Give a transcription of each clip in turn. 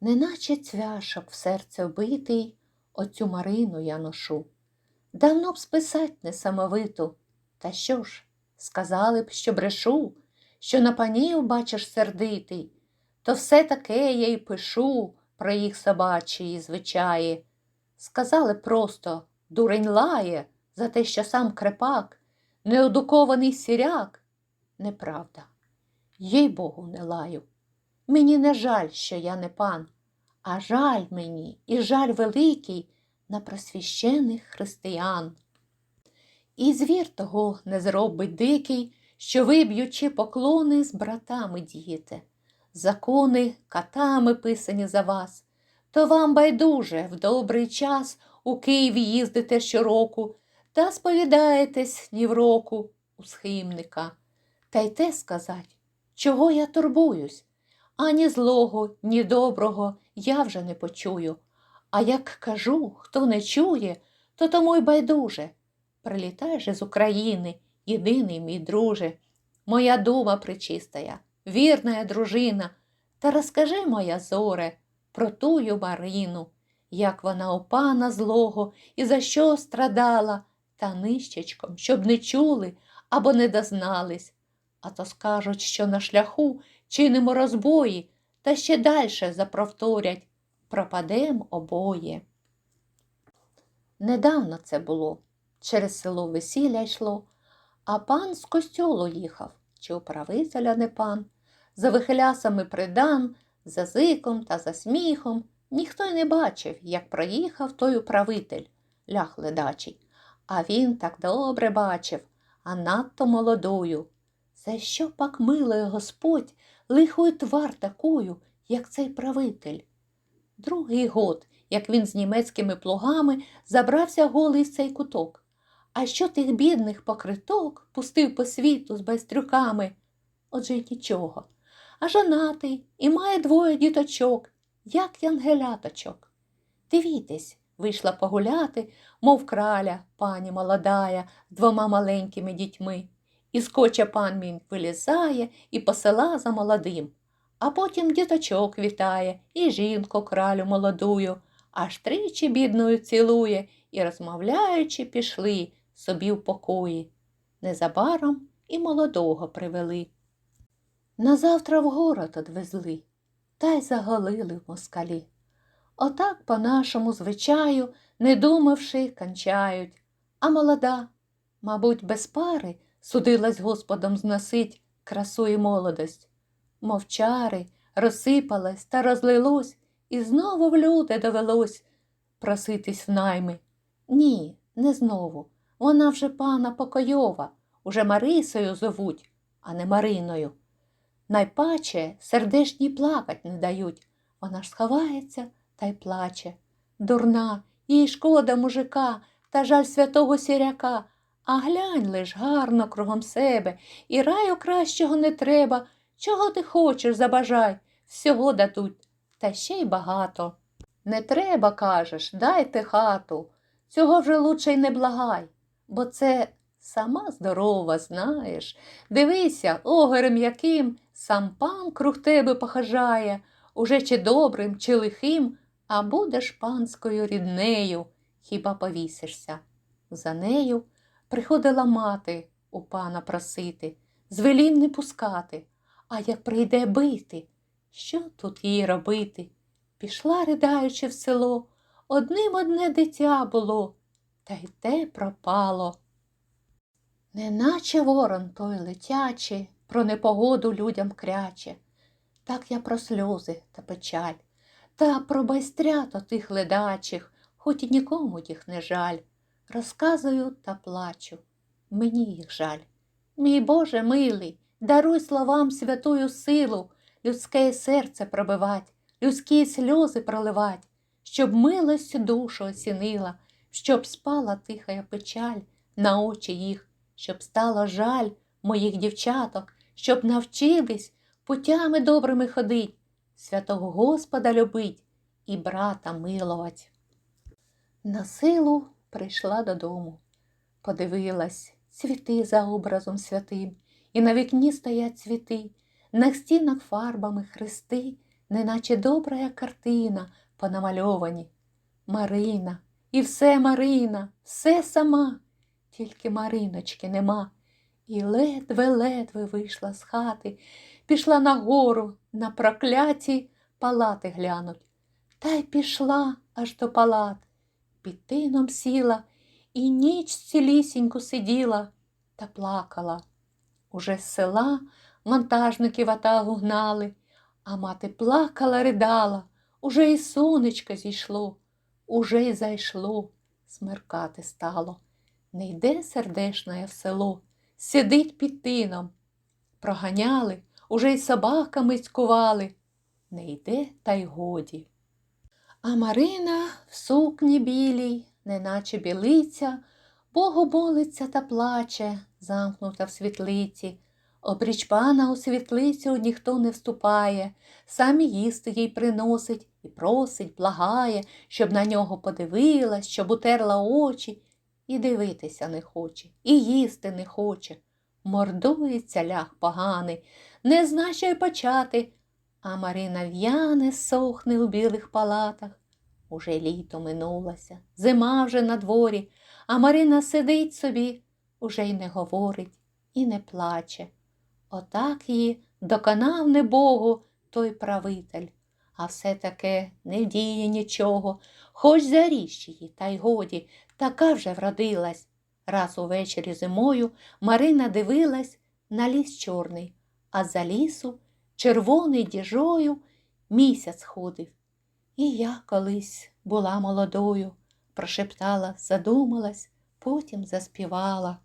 Неначе цвяшок в серце вбитий, оцю Марину я ношу. Давно б списать несамовиту, та що ж, сказали б, що брешу, що на панів бачиш сердитий, то все таке я й пишу про їх собачі звичаї. Сказали просто дурень лає за те, що сам крепак, неодукований сіряк. Неправда, їй Богу не лаю. Мені не жаль, що я не пан, а жаль мені і жаль великий на просвящених християн. І звір того не зробить дикий, що виб'ючи поклони з братами дієте. Закони катами писані за вас, то вам байдуже в добрий час у Києві їздите щороку та сповідаєтесь ні в року у схимника. Та й те сказать, чого я турбуюсь, ані злого, ні доброго я вже не почую. А як кажу, хто не чує, то тому й байдуже. Прилітай же з України, єдиний мій друже, моя дума причистая, вірна дружина, та розкажи, моя зоре, про тую Марину, як вона у пана злого і за що страдала, та нищечком, щоб не чули або не дознались. А то скажуть, що на шляху чинимо розбої, та ще дальше заповторять пропадем обоє. Недавно це було, через село весілля йшло, а пан з костьолу їхав, чи управителя не пан, за вихилясами придан, за зиком та за сміхом. Ніхто й не бачив, як проїхав той управитель, лях ледачий. А він так добре бачив, а надто молодою. За що пак милує Господь лихою твар такою, як цей правитель? Другий год, як він з німецькими плугами забрався голий в цей куток. А що тих бідних покриток пустив по світу з байстрюками? Отже й нічого. А жонатий і має двоє діточок, як янгеляточок. Дивітесь, вийшла погуляти, мов краля, пані молодая, з двома маленькими дітьми. І скоча пан мій вилізає і посила за молодим, а потім діточок вітає і жінку кралю молодую, аж тричі бідною цілує і, розмовляючи, пішли собі в покої. Незабаром і молодого привели. Назавтра в город одвезли та й заголили в москалі. Отак по нашому звичаю, не думавши, кончають, а молода, мабуть, без пари судилась Господом зносить красу і молодость. Мовчари, розсипалась та розлилось, і знову в люди довелось проситись в найми. Ні, не знову. Вона вже пана покойова, уже Марисою зовуть, а не Мариною. Найпаче сердешні плакать не дають. Вона ж сховається та й плаче. Дурна, їй шкода мужика та жаль святого сіряка. А глянь лиш гарно кругом себе, і раю кращого не треба. Чого ти хочеш, забажай, всього дадуть, та ще й багато. Не треба, кажеш, дайте хату. Цього вже лучше й не благай, бо це сама здорова, знаєш. Дивися, огорем яким сам пан круг тебе похажає, уже чи добрим, чи лихим, а будеш панською ріднею, хіба повісишся. За нею приходила мати у пана просити, звелів не пускати, а як прийде бити, що тут їй робити? Пішла, ридаючи в село, одним одне дитя було, та й те пропало. Неначе ворон той летячий, про непогоду людям кряче. Так я про сльози та печаль, та про байстрято тих ледачих, хоч і нікому їх не жаль. Розказую та плачу, мені їх жаль. Мій Боже милий, даруй словам святую силу, людське серце пробивать, людські сльози проливать, щоб милость душу осінила, щоб спала тиха печаль на очі їх, щоб стало жаль моїх дівчаток, щоб навчились путями добрими ходить, святого Господа любить і брата миловать. На силу прийшла додому, подивилась цвіти за образом святим, і на вікні стоять цвіти, на стінах фарбами хрести, неначе добра картина понамальовані. Марина, і все Марина, все сама, тільки Мариночки нема. І ледве-ледве вийшла з хати, пішла нагору на прокляті палати глянуть. Та й пішла аж до палат, під тином сіла і ніч цілісіньку сиділа та плакала. Уже з села монтажники в атагу гнали, а мати плакала, ридала, уже і сонечко зійшло, уже й зайшло, смеркати стало. Не йде сердешна в село, сидить під тином. Проганяли, уже й собаками цькували. Не йде, та й годі. А Марина в сукні білій, неначе білиця, Богу молиться та плаче, замкнута в світлиці. Обріч пана у світлицю ніхто не вступає, сам їсти їй приносить і просить, благає, щоб на нього подивилась, щоб утерла очі, і дивитися не хоче, і їсти не хоче. Мордується ляг поганий, не зна, що й почати. А Марина в'яне сохне у білих палатах. Уже літо минулося, зима вже на дворі, а Марина сидить собі, уже й не говорить, і не плаче. Отак її доконав не Богу той правитель, а все таке не вдіє нічого, хоч заріж її, та й годі, така вже вродилась. Раз увечері зимою Марина дивилась на ліс чорний, а за лісу червоний діжою місяць ходив. І я колись була молодою, прошептала, задумалась, потім заспівала.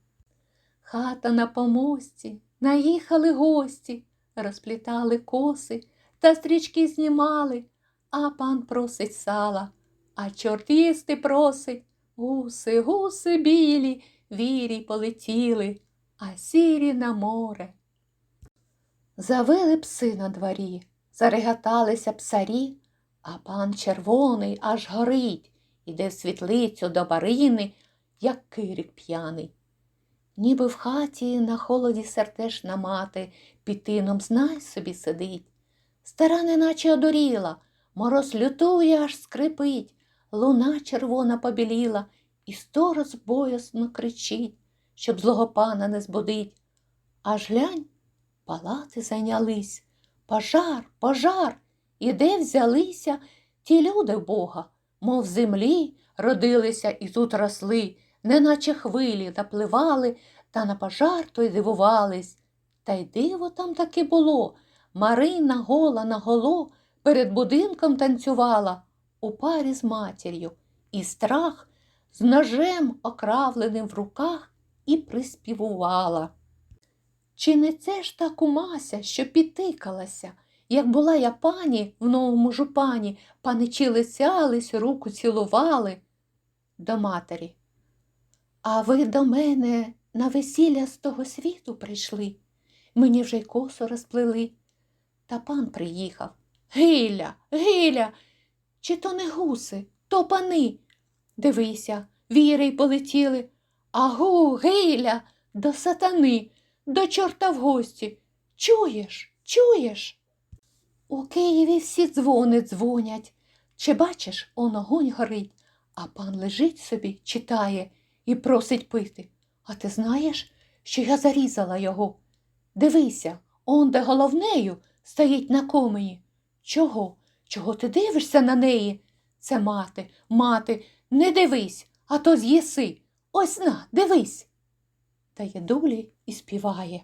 Хата на помості, наїхали гості, розплітали коси та стрічки знімали, а пан просить сала, а чорт їсти просить. Гуси, гуси білі, вірі полетіли, а сірі на море. Завели пси на дворі, зарегаталися псарі, а пан червоний аж горить, іде в світлицю до барини, як кирик п'яний. Ніби в хаті на холоді сердешна мати під тином знай собі сидить. Стара неначе одуріла, мороз лютує, аж скрипить, луна червона побіліла, і сторож боязно кричить, щоб злого пана не збудить. Аж глянь, палати зайнялись. Пожар, пожар, і де взялися ті люди Бога, мов землі родилися і тут росли, неначе хвилі напливали, та на пожар той дивувались. Та й диво там таки було. Марина гола на голо перед будинком танцювала у парі з матір'ю, і страх з ножем окравленим в руках і приспівувала. Чи не це ж та кумася, що підтикалася, як була я пані в новому жупані, паничі лисялись, руку цілували до матері. А ви до мене на весілля з того світу прийшли, мені вже й косу розплели. Та пан приїхав. Гиля, Гиля, чи то не гуси, то пани. Дивися, віри й полетіли. Агу, Гиля, до сатани, до чорта в гості. Чуєш, чуєш? У Києві всі дзвони дзвонять. Чи бачиш, он огонь горить, а пан лежить собі, читає і просить пити. А ти знаєш, що я зарізала його? Дивися, он де головнею стоїть на комені. Чого? Чого ти дивишся на неї? Це мати, мати, не дивись, а то з'їси. Ось на, дивись. Та єдулі і співає.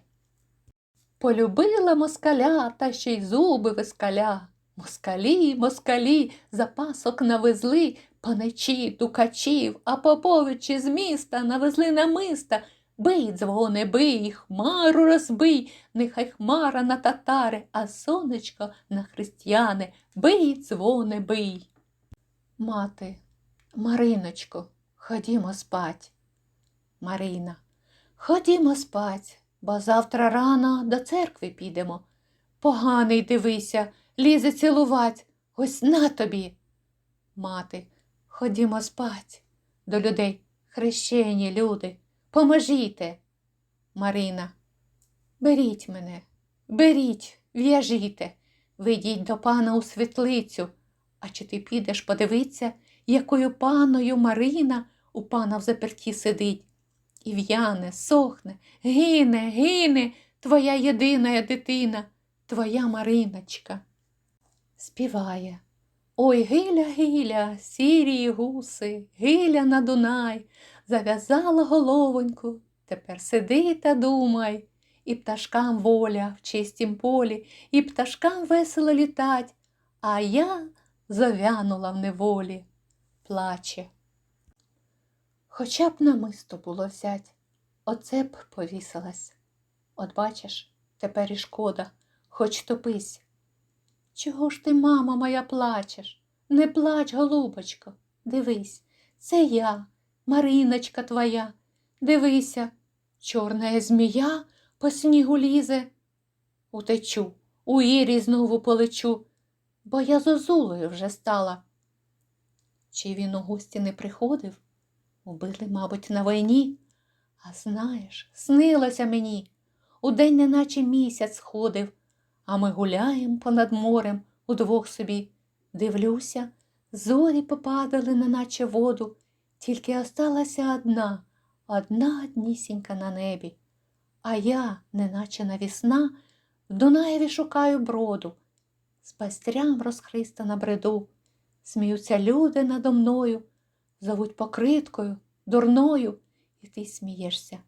Полюбила москаля, та ще й зуби вискаля. Москалі, москалі, запасок навезли, паничі, тукачів, а поповичі з міста навезли намиста. Бий, дзвоне, бий, хмару розбий, нехай хмара на татари, а сонечко на християни. Бий, дзвоне, бий. Мати, Мариночко, ходімо спать. Марина, ходімо спать, бо завтра рано до церкви підемо. Поганий дивися, лізе цілувать, ось на тобі. Мати, ходімо спать. До людей хрещені люди, поможіте. Марина, беріть мене, беріть, в'яжіте, Вийдіть до пана у світлицю. А чи ти підеш подивитися, якою паною Марина у пана в заперті сидить? І в'яне, сохне, гине, гине твоя єдина дитина, твоя Мариночка. Співає. Ой, гиля, гиля, сірі гуси, гиля на Дунай, зав'язала головоньку, тепер сиди та думай. І пташкам воля в чистім полі, і пташкам весело літать, а я завянула в неволі, плаче. Хоча б намисто було взять, оце б повісилась. От бачиш, тепер і шкода, хоч топись. Чого ж ти, мама моя, плачеш? Не плач, голубочко, дивись, це я, Мариночка твоя. Дивися, чорна змія по снігу лізе. Утечу, у Ірі знову полечу, бо я зозулею вже стала. Чи він у гості не приходив? Убили, мабуть, на війні. А знаєш, снилося мені, удень неначе місяць сходив, а ми гуляєм понад морем удвох собі. Дивлюся, зорі попадали, неначе воду, тільки осталася одна, одна однісінька на небі. А я, неначе навісна, в Дунаєві шукаю броду, з пастрям розхристана бреду. Сміються люди надо мною, зовуть покриткою, дурною, і ти смієшся,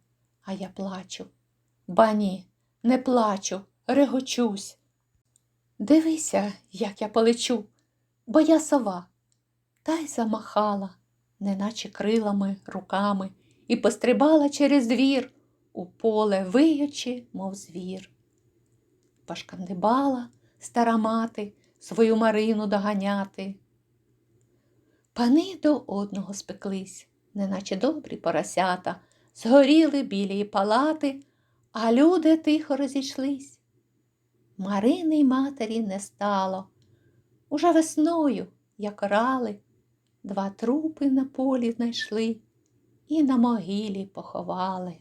а я плачу. Ба ні, не плачу, регочусь. Дивися, як я полечу, бо я сова, та й замахала, неначе крилами, руками, і пострибала через двір, у поле виючи, мов звір. Пашкандибала стара мати свою Марину доганяти. Пани до одного спеклись, неначе добрі поросята, згоріли білі палати, а люди тихо розійшлись. Марини й матері не стало. Уже весною, як рали, два трупи на полі знайшли і на могилі поховали.